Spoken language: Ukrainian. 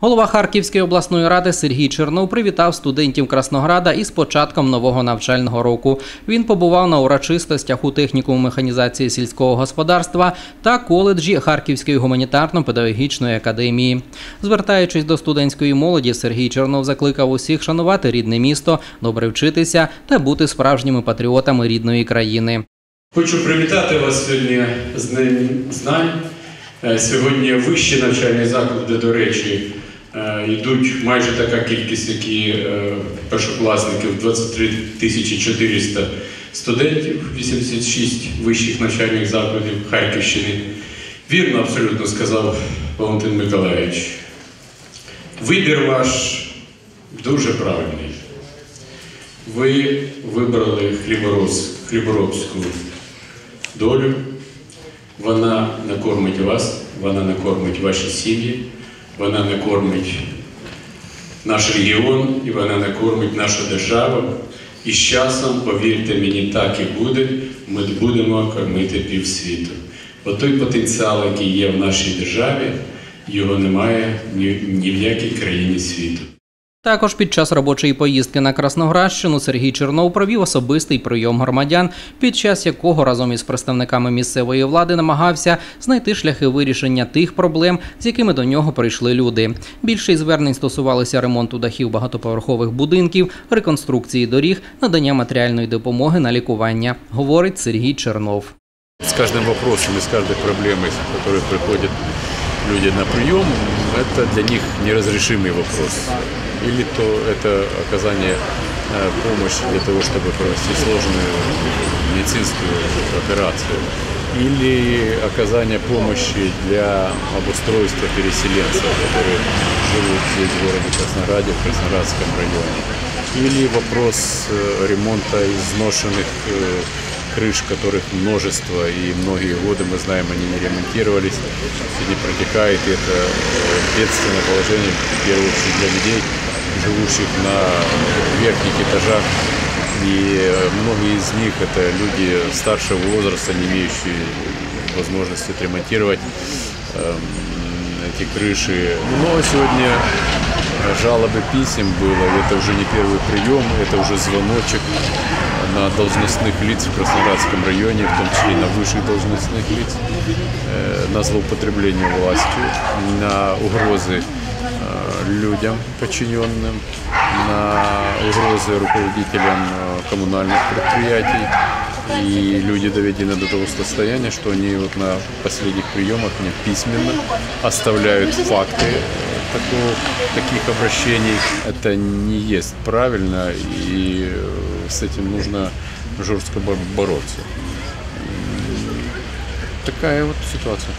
Голова Харківської обласної ради Сергій Чернов привітав студентів Краснограда із початком нового навчального року. Він побував на урочистостях у технікуму механізації сільського господарства та коледжі Харківської гуманітарно-педагогічної академії. Звертаючись до студентської молоді, Сергій Чернов закликав усіх шанувати рідне місто, добре вчитися та бути справжніми патріотами рідної країни. Хочу привітати вас сьогодні з Днем знань. Е, Сьогодні вищі навчальні заклади, до речі, е, йдуть майже така кількість, як і е, першокласників, 23 тисячі 400 студентів, 86 вищих навчальних закладів Харківщини. Вірно абсолютно сказав Валентин Миколаївич. Вибір ваш дуже правильний. Ви вибрали хліборобську долю. Вона накормить вас, вона накормить ваші сім'ї, вона накормить наш регіон і вона накормить нашу державу. І з часом, повірте мені, так і буде, ми будемо кормити півсвіту. Бо той потенціал, який є в нашій державі, його немає ні, в якій країні світу. Також під час робочої поїздки на Красноградщину Сергій Чернов провів особистий прийом громадян, під час якого разом із представниками місцевої влади намагався знайти шляхи вирішення тих проблем, з якими до нього прийшли люди. Більшість звернень стосувалися ремонту дахів багатоповерхових будинків, реконструкції доріг, надання матеріальної допомоги на лікування, говорить Сергій Чернов. С каждым вопросом и с каждой проблемой, с которой приходят люди на прием, это для них неразрешимый вопрос. Или то это оказание э, помощи для того, чтобы провести сложную медицинскую операцию. Или оказание помощи для обустройства переселенцев, которые живут здесь в городе Краснограде, в Красноградском районе. Или вопрос э, ремонта изношенных э, крыш, которых множество, и многие годы, мы знаем, они не ремонтировались, сегодня протекает, и это бедственное положение, в первую очередь для людей, живущих на верхних этажах. И многие из них это люди старшего возраста, не имеющие возможности отремонтировать эм, эти крыши. Но сегодня жалобы писем было, это уже не первый прием, это уже звоночек на должностных лиц в Краснодарском районе, в том числе на высших должностных лиц, э, на злоупотребление властью, на угрозы людям подчиненным, на угрозы руководителям э, коммунальных предприятий. И люди доведены до того состояния, что они вот на последних приемах мне письменно оставляют факты э, такого, таких обращений. Это не есть правильно, и э, с этим нужно жестко бор- бороться. Такая вот ситуация.